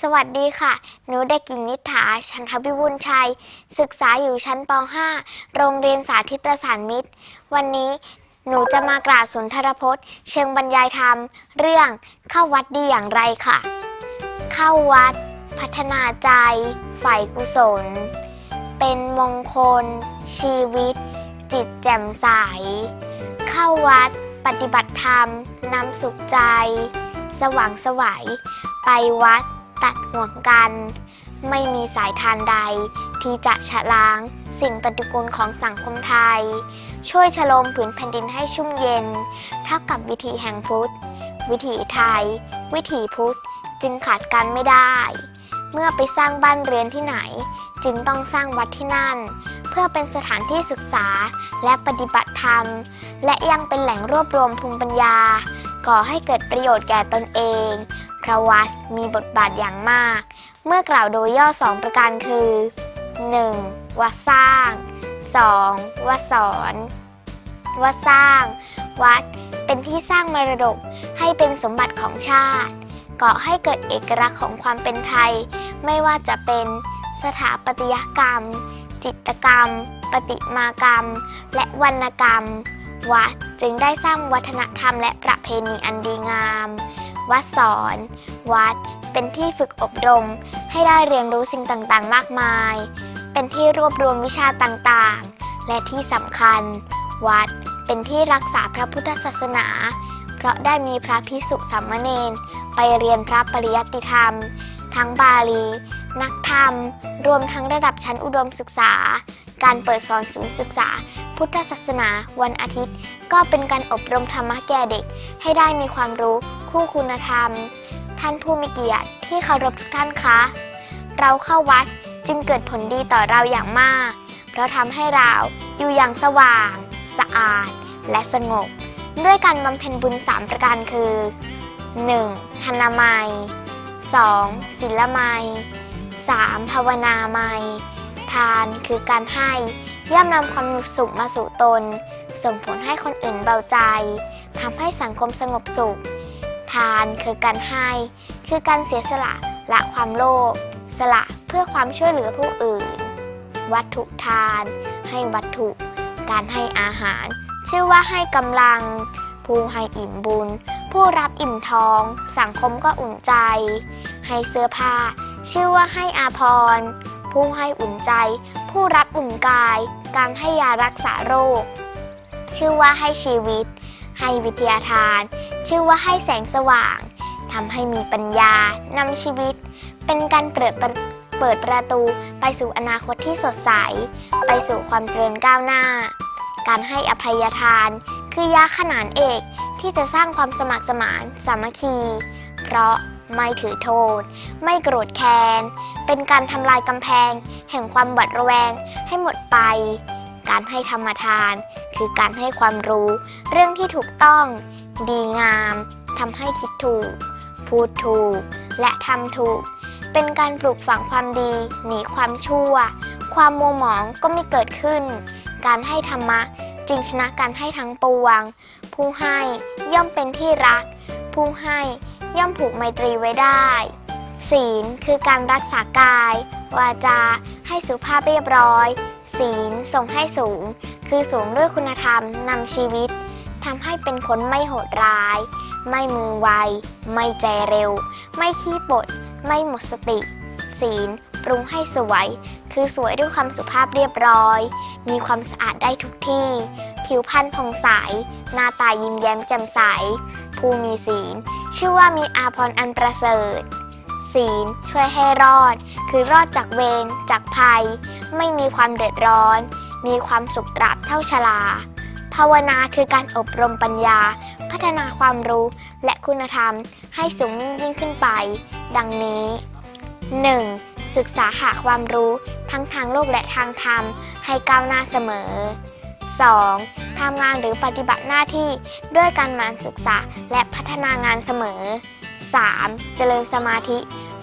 สวัสดีค่ะ หนูเด็กหญิงนิฐา ชันทวิบูลชัย ศึกษาอยู่ชั้นป .5 โรงเรียนสาธิตประสานมิตร วันนี้หนูจะมากราบสุนทรพจน์ เชิงบรรยายธรรม เรื่องเข้าวัดดีอย่างไรค่ะ เข้าวัด พัฒนาใจฝ่ายกุศล เป็นมงคล ชีวิต จิตแจ่มใส เข้าวัด ปฏิบัติธรรมนำสุขใจ สว่างสวัยไปวัด ตัดห่วงกัน ไม่มีสายทานใด ที่จะฉะล้างสิ่งปฏิกูลของสังคมไทย ช่วยชโลมผืนแผ่นดินให้ชุ่มเย็น เท่ากับวิถีแห่งพุทธ วิถีไทย วิถีพุทธจึงขาดกันไม่ได้ เมื่อไปสร้างบ้านเรือนที่ไหน จึงต้องสร้างวัดที่นั่น เพื่อเป็นสถานที่ศึกษาและปฏิบัติธรรม และยังเป็นแหล่งรวบรวมภูมิปัญญา ก่อให้เกิดประโยชน์แก่ตนเอง ระวัดมีบทบาทอย่างมาก เมื่อกล่าวโดยย่อสองประการคือ 1. วัดสร้าง 2. วัดสอนวัดสร้าง วัดเป็นที่สร้างมรดกให้เป็นสมบัติของชาติก่อให้เกิดเอกลักษณ์ของความเป็นไทย ไม่ว่าจะเป็นสถาปัตยกรรม จิตรกรรมประติมากรรม และวรรณกรรม วัดจึงได้สร้างวัฒนธรรมและประเพณีอันดีงาม วัดสอน วัด เป็นที่ฝึกอบรม ให้ได้เรียนรู้สิ่งต่างๆ มากมาย เป็นที่รวบรวมวิชาต่างๆ และที่สำคัญ วัดเป็นที่รักษาพระพุทธศาสนา เพราะได้มีพระภิกษุสามเณรไปเรียนพระปริยัติธรรม ทั้งบาลี นักธรรม รวมทั้งระดับชั้นอุดมศึกษา การเปิดสอนศูนย์ศึกษา พุทธศาสนา วันอาทิตย์ ก็เป็นการอบรมธรรมะแก่เด็ก ให้ได้มีความรู้ คู่คุณธรรม ท่านผู้มีเกียรติที่เคารพทุกท่านคะเราเข้าวัดจึงเกิดผลดีต่อเราอย่างมาก เพราะทำให้เราอยู่อย่างสว่าง สะอาด และสงบ ด้วยการบำเพ็ญบุญ 3 ประการคือ 1. ธนามัย 2. ศิลไมัย 3. ภาวนาไมัย ทานคือการให้ย่อมนำความสุขมาสู่ตน ส่งผลให้คนอื่นเบาใจทำให้สังคมสงบสุข ทานคือการให้ คือการเสียสละละความโลภสละเพื่อความช่วยเหลือผู้อื่น วัตถุทาน ให้วัตถุ การให้อาหาร ชื่อว่าให้กำลัง ผู้ให้อิ่มบุญ ผู้รับอิ่มท้อง สังคมก็อุ่นใจ ให้เสื้อผ้า ชื่อว่าให้อาภรณ์ ผู้ให้อุ่นใจ ผู้รับอุ่นกาย การให้ยารักษาโรค ชื่อว่าให้ชีวิต ให้วิทยาทาน ชื่อว่าให้แสงสว่างทำให้มีปัญญานำชีวิต เป็นการเปิดประเปิดประตูไปสู่อนาคตที่สดใส ไปสู่ความเจริญก้าวหน้า การให้อภัยทาน คือยาขนานเอกที่จะสร้างความสมัครสมานสามัคคี เพราะ ไม่ถือโทษ ไม่โกรธแค้น เป็นการทำลายกำแพง แห่งความหวาดระแวงให้หมดไป การให้ธรรมทาน คือการให้ความรู้ เรื่องที่ถูกต้อง ดีงามทำให้คิดถูก พูดถูก และทำถูก เป็นการปลูกฝังความดี หนีความชั่ว ความมัวหมองก็ไม่เกิดขึ้น การให้ธรรมะจึงชนะการให้ทั้งปวง ผู้ให้ย่อมเป็นที่รัก ผู้ให้ ย่อมผูกไมตรีไว้ได้ ศีลคือการรักษากาย วาจาให้สุภาพเรียบร้อย ศีลส่งให้สูง คือสูงด้วยคุณธรรมนำชีวิตทำให้เป็นคนไม่โหดร้าย ไม่มือไว ไม่ใจเร็ว ไม่ขี้ปด ไม่หมดสติ ศีลปรุงให้สวย คือสวยด้วยความสุภาพเรียบร้อย มีความสะอาดได้ทุกที่ ผิวพรรณผ่องใส หน้าตายิ้มแย้มแจ่มใส ผู้มีศีล ชื่อว่ามีอาภรณ์อันประเสริฐ ศีลช่วยให้รอด คือรอดจากเวรจากภัย ไม่มีความเดือดร้อน มีความสุขตราบเท่าชราภาวนาคือการอบรมปัญญา พัฒนาความรู้และคุณธรรมให้สูงยิ่งยิ่งขึ้นไป ดังนี้ 1. ศึกษาหาความรู้ทั้งทางโลกและทางธรรมให้ก้าวหน้าเสมอ 2. ทำงานหรือปฏิบัติหน้าที่ด้วยการมั่นศึกษาและพัฒนางานเสมอ 3. เจริญสมาธิ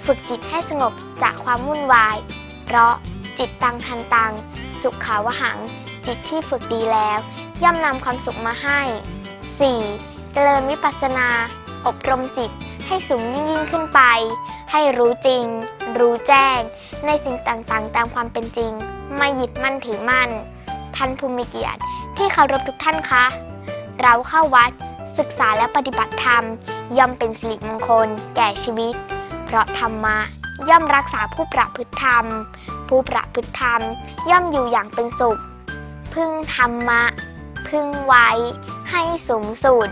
ฝึกจิตให้สงบจากความวุ่นวาย เพราะจิตตังทันตัง สุขขาวหัง จิตที่ฝึกดีแล้ว ย่อมนำความสุขมาให้ 4. เจริญวิปัสสนา อบรมจิตให้สูงยิ่งยิ่งขึ้นไป ให้รู้จริง รู้แจ้ง ในสิ่งต่างๆ ตามความเป็นจริง ไม่หยิบมั่นถือมั่น ท่านผู้มีเกียรติ ที่เคารพทุกท่านคะ เราเข้าวัดศึกษาและปฏิบัติธรรม ย่อมเป็นสิริมงคล แก่ชีวิต เพราะธรรมะย่อมรักษาผู้ประพฤติธรรม ผู้ประพฤติธรรม ย่อมอยู่อย่างเป็นสุข พึ่งธรรมะ พึ่งไว้ให้สูงสุด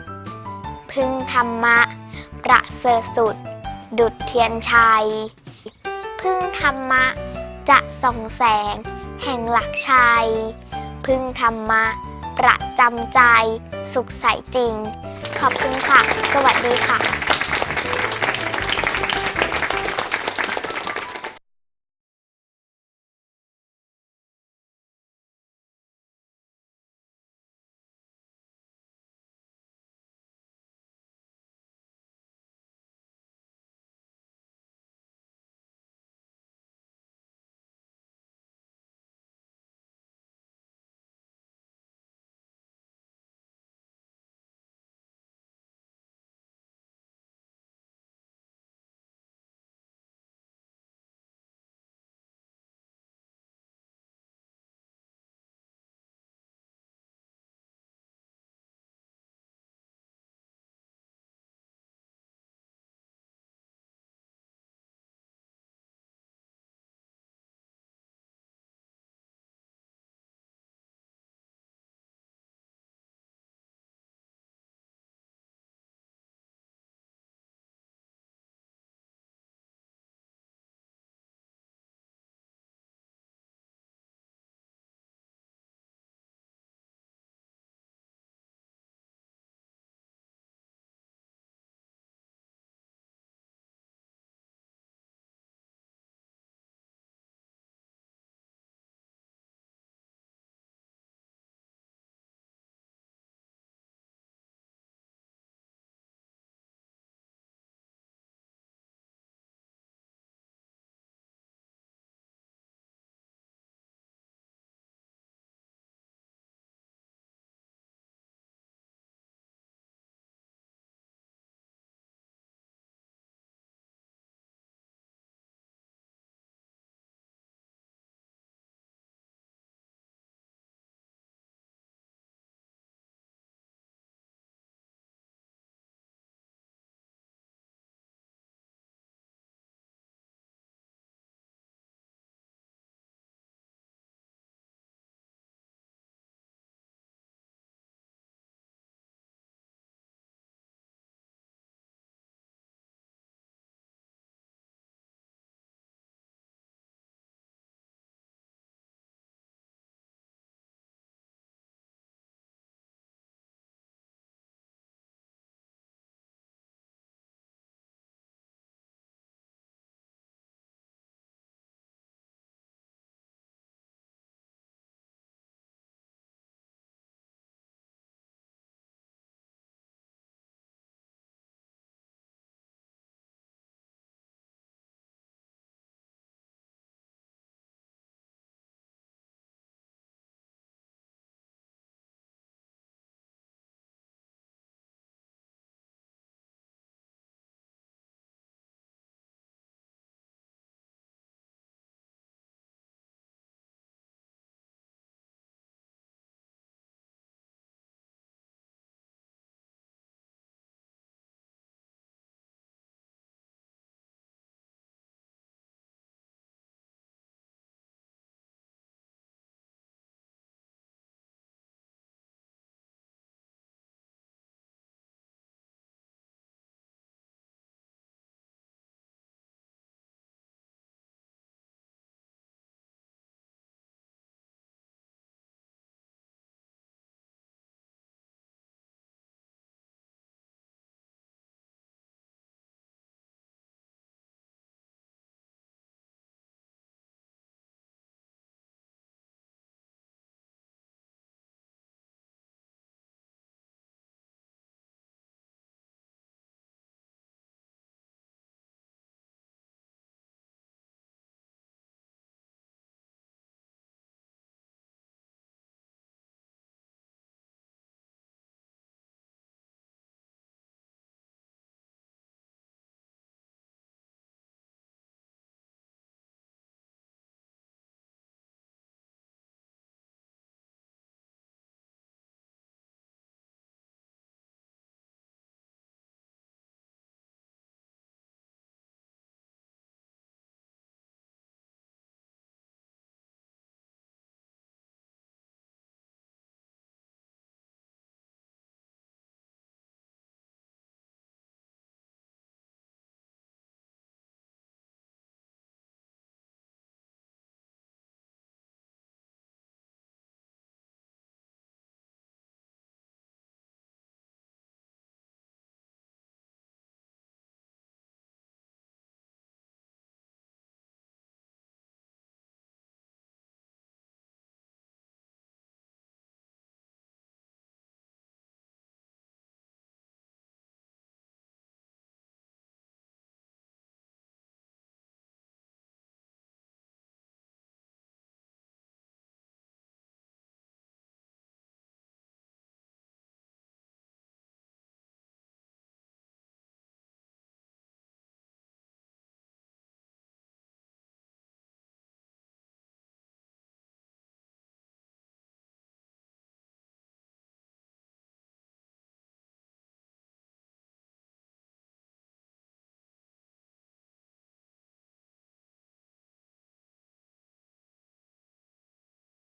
พึ่งธรรมะ ประเสริฐสุด ดุจเทียนชัย พึ่งธรรมะจะส่องแสง แห่งหลักชัย พึ่งธรรมะ ประจำใจ สุขใสจริง ขอบคุณค่ะ สวัสดีค่ะ